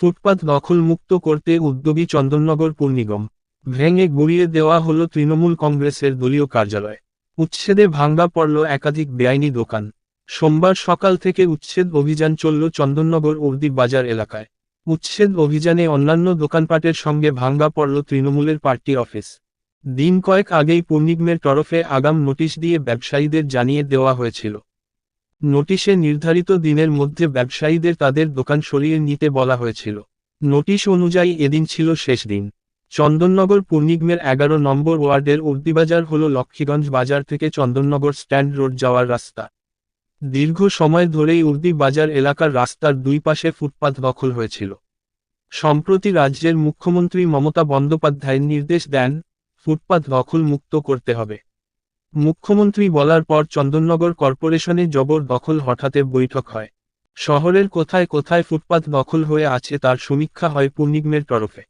ফুটপাত দখলমুক্ত করতে উদ্যোগী চন্দননগর পুর নিগম ভেঙে গুড়িয়ে দেওয়া হলো তৃণমূল কংগ্রেসের দলীয় কার্যালয়। উচ্ছেদে ভাঙ্গা পড়ল একাধিক বেআইনি দোকান। সোমবার সকাল থেকে উচ্ছেদ অভিযান চলল চন্দননগর উর্দি বাজার এলাকায়। উচ্ছেদ অভিযানে অন্যান্য দোকানপাটের সঙ্গে ভাঙ্গা পড়ল তৃণমূলের পার্টি অফিস। দিন কয়েক আগেই পুরনিগমের তরফে আগাম নোটিশ দিয়ে ব্যবসায়ীদের জানিয়ে দেওয়া হয়েছিল। নোটিশে নির্ধারিত দিনের মধ্যে ব্যবসায়ীদের তাদের দোকান সরিয়ে নিতে বলা হয়েছিল। নোটিশ অনুযায়ী এদিন ছিল শেষ দিন। চন্দননগর পূর্ণিগ্মের এগারো নম্বর ওয়ার্ডের উর্দিবাজার হল লক্ষ্মীগঞ্জ বাজার থেকে চন্দননগর স্ট্যান্ড রোড যাওয়ার রাস্তা। দীর্ঘ সময় ধরেই উর্দি বাজার এলাকার রাস্তার দুই পাশে ফুটপাত দখল হয়েছিল। সম্প্রতি রাজ্যের মুখ্যমন্ত্রী মমতা বন্দ্যোপাধ্যায় নির্দেশ দেন, ফুটপাত দখল মুক্ত করতে হবে। মুখ্যমন্ত্রী বলার পর চন্দননগর কর্পোরেশনে জবর দখল হঠাতে বৈঠক হয়। শহরের কোথায় কোথায় ফুটপাত দখল হয়ে আছে তার সমীক্ষা হয় পূর্ণিগ্মের তরফে।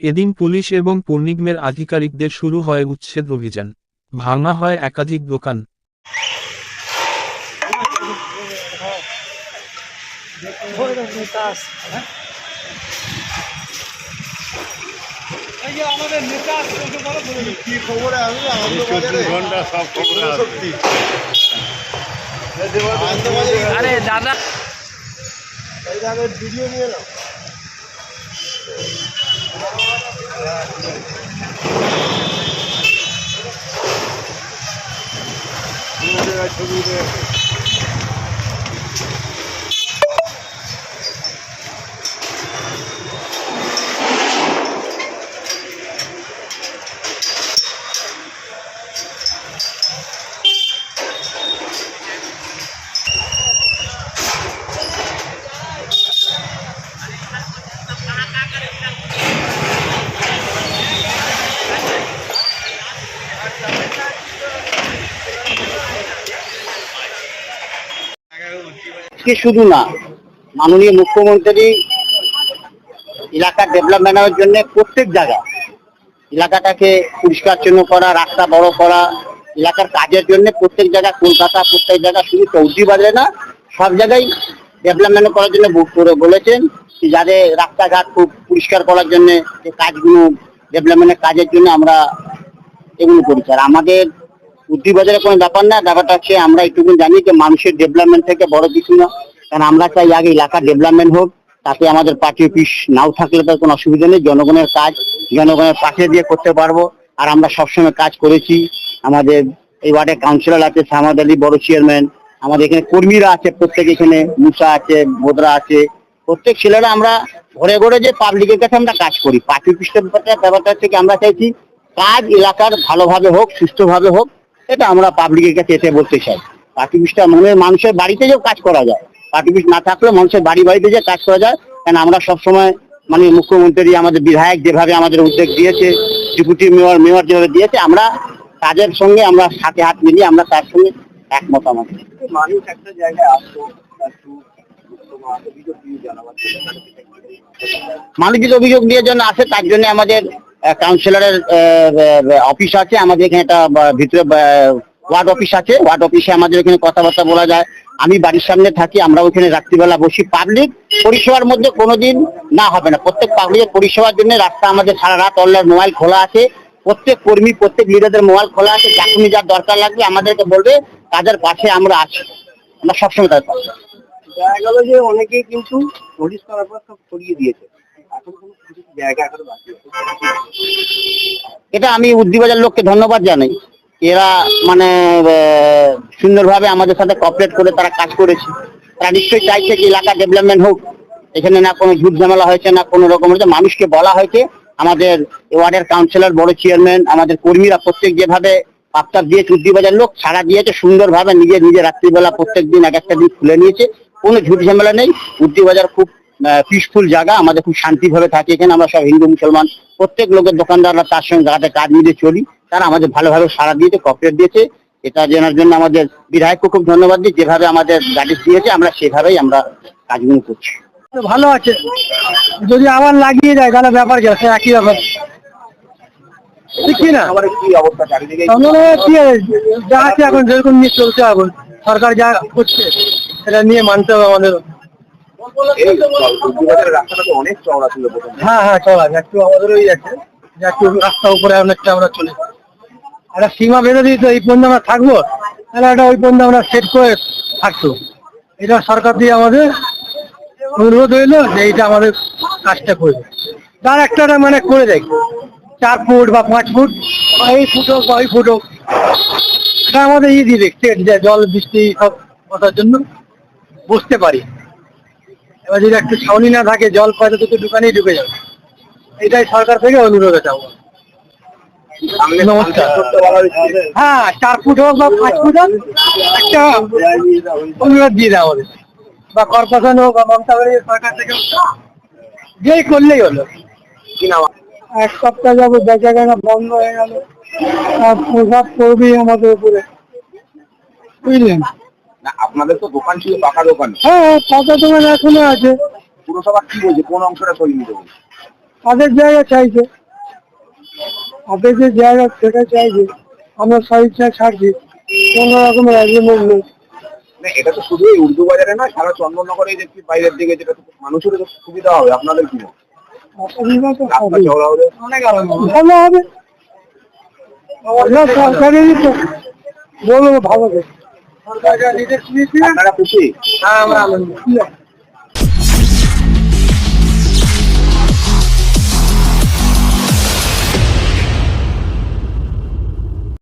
এদিন পুলিশ এবং পূর্ণিগ্মের আধিকারিকদের শুরু হয় উচ্ছেদ অভিযান। ভাঙা হয় একাধিক দোকান। এই যে আমাদের নেতা আসছে বলো বলে দিই। কি খবরে আমি আনন্দবাজারে ঘণ্টা সব খবর আছে সত্যি আনন্দবাজারে আরে দাদা। ভিডিও নিয়ে নাও ছবি শুধু না, মাননীয় মুখ্যমন্ত্রী এলাকার ডেভেলপমেন্টের জন্য প্রত্যেক জায়গা এলাকাটাকে পরিষ্কার জন্য করা, রাস্তা বড় করা, এলাকার কাজের জন্য প্রত্যেক জায়গা কলকাতা, প্রত্যেক জায়গা শুধু চৌধুরী বাজারে না, সব জায়গায় ডেভেলপমেন্ট করার জন্য বুক করে বলেছেন যাদের রাস্তাঘাট খুব পরিষ্কার করার জন্য যে কাজগুলো ডেভেলপমেন্টের কাজের জন্য আমরা এগুলো করেছি। আর আমাদের বুদ্ধি বাজারে কোনো ব্যাপার না, ব্যাপারটা হচ্ছে আমরা একটুকু জানি যে মানুষের ডেভেলপমেন্ট থেকে বড় কিছু না। কারণ আমরা চাই আগে এলাকার ডেভেলপমেন্ট হোক, তাতে আমাদের পার্টি অফিস নাও থাকলে তার কোনো অসুবিধা নেই, জনগণের কাজ, জনগণের পাশে দিয়ে করতে পারব। আর আমরা সবসময় কাজ করেছি। আমাদের এই ওয়ার্ডে কাউন্সিলর আছে, সামাদ আলী বড় চেয়ারম্যান আমাদের এখানে কর্মীরা আছে, প্রত্যেক এখানে মুসা আছে বোদরা আছে। প্রত্যেক ছেলেরা আমরা ঘরে ঘরে যে পাবলিকের কাছে আমরা কাজ করি। পার্টি অফিসের ব্যাপারটা হচ্ছে কি, আমরা চাইছি কাজ এলাকার ভালোভাবে হোক সুস্থভাবে হোক এটা আমরা পাবলিকের কাছে এতে বলতে চাই। পার্টি অফিসটা মানে মানুষের বাড়িতে যেও কাজ করা যায়। পার্টি অফিস না থাকলেও মানুষের বাড়ি বাড়িতে যে কাজ করা যায়। কারণ আমরা সবসময় মানে মুখ্যমন্ত্রী আমাদের বিধায়ক যেভাবে আমাদের উদ্যোগ দিয়েছে ডেপুটি মেয়র মেয়র যেভাবে দিয়েছে আমরা কাজের সঙ্গে আমরা সাথে হাত মিলিয়ে আমরা তার সঙ্গে একমত আমাদের। মানুষ একটা জায়গায় আসতো একটু অভিযোগ দিয়ে জন্য আসে তার জন্য আমাদের কাউন্সিলরের অফিস আছে, আমাদের এখানে একটা ভিতরে ওয়ার্ড অফিস আছে। ওয়ার্ড অফিসে আমাদের এখানে কথাবার্তা বলা যায়। আমি বাড়ির সামনে থাকি, আমরা ওখানে রাত্রিবেলা বসি। পাবলিক পরিষেবার মধ্যে কোনোদিন না হবে না। প্রত্যেক পাবলিকের পরিষেবার জন্য রাস্তা আমাদের সারা রাত অনলাইন মোবাইল খোলা আছে। প্রত্যেক কর্মী, প্রত্যেক লিডারদের মোবাইল খোলা আছে। যখনই যার দরকার লাগবে, আমাদেরকে বলবে, তাদের পাশে আমরা আছি। আমরা সবসময় তাদের পাশে দেখা গেল যে অনেকেই কিন্তু নোটিশ করার দিয়েছে। এটা আমি উদ্দিবাজার লোককে ধন্যবাদ জানাই। এরা মানে সুন্দরভাবে আমাদের সাথে কপারেট করে তারা কাজ করেছে। তারা নিশ্চয়ই চাইছে যে এলাকা ডেভেলপমেন্ট হোক। এখানে না কোনো ঝুট ঝামেলা হয়েছে, না কোনো রকম হয়েছে। মানুষকে বলা হয়েছে, আমাদের ওয়ার্ডের কাউন্সিলর বড় চেয়ারম্যান আমাদের কর্মীরা প্রত্যেক যেভাবে আফতার দিয়েছে উদ্দি বাজার লোক সারা দিয়েছে, সুন্দরভাবে নিজে নিজে রাত্রিবেলা প্রত্যেক দিন এক একটা দিন খুলে নিয়েছে। কোনো ঝুট ঝামেলা নেই। উদ্দি বাজার খুব পিসফুল জায়গা আমাদের খুব শান্তিভাবে থাকি এখানে। আমরা সব হিন্দু মুসলমান প্রত্যেক লোকের দোকানদাররা তার সঙ্গে গাতে কাজ মিলে চলি। তারা আমাদের ভালোভাবে সারা দিয়েছে কপারেট দিয়েছে। এটা জানার জন্য আমাদের বিধায়ককে খুব ধন্যবাদ দিই। যেভাবে আমাদের গাড়ি দিয়েছে আমরা সেভাবেই আমরা কাজগুলো করছি। ভালো আছে। যদি আবার লাগিয়ে যায় তাহলে ব্যাপার কি? আছে একই ব্যাপার। ঠিক না? যা আছে এখন যেরকম নিয়ে চলছে এখন সরকার যা করছে সেটা নিয়ে মানতে হবে আমাদের। হ্যাঁ হ্যাঁ আছে একটু আমাদের ওই আছে। যে একটু রাস্তা উপরে অনেকটা আমরা চলে একটা সীমা বেঁধে দিই তো এই পর্যন্ত আমরা থাকব? তাহলে একটা ওই পর্যন্ত আমরা সেট করে থাকতো এটা সরকার দিয়ে আমাদের অনুরোধ হইল যে এইটা আমাদের কাজটা করবে। তার একটা মানে করে দেয় চার ফুট বা পাঁচ ফুট বা এই ফুট হোক বা ওই ফুট হোক এটা আমাদের ই দিয়ে দেখছে যে জল বৃষ্টি সব কথার জন্য বসতে পারি। এবার যদি একটু ছাউনি না থাকে জল পয়সা তো দোকানেই ঢুকে যাবে। এটাই সরকার থেকে অনুরোধ চাবো হ্যাঁ চার ফুট হোক বা পাঁচ ফুট হোক একটা অনুরোধ দিয়ে দেওয়া আমাদের বা কর্পোরেশন হোক বা মমতা সরকার থেকে যেই করলেই হলো। এক সপ্তাহ যাব বেচা কেনা বন্ধ হয়ে গেল। আর প্রভাব পড়বেই আমাদের উপরে। বুঝলেন? না আপনাদের তো দোকান ছিল পাকা দোকান। হ্যাঁ পাতা দোকান এখনও আছে। পুরসভা কি বলছে? কোন অংশটা সরিয়ে নিতে বলছে? তাদের জায়গা চাইছে। তাদের যে জায়গা সেটা চাইছে। আমরা সাইডটা ছাড়ছি। কোনো রকমের অ্যাগ্রিমেন্ট নেই। না এটা তো শুধু উর্দু বাজারে না সারা চন্দননগরে দেখছি বাইরের দিকে যেটা তো মানুষের সুবিধা হবে আপনাদের কি ভালো হবে। সরকারেরই তো বলব ভালো আপনারা খুশি? হ্যাঁ আমরা আনন্দ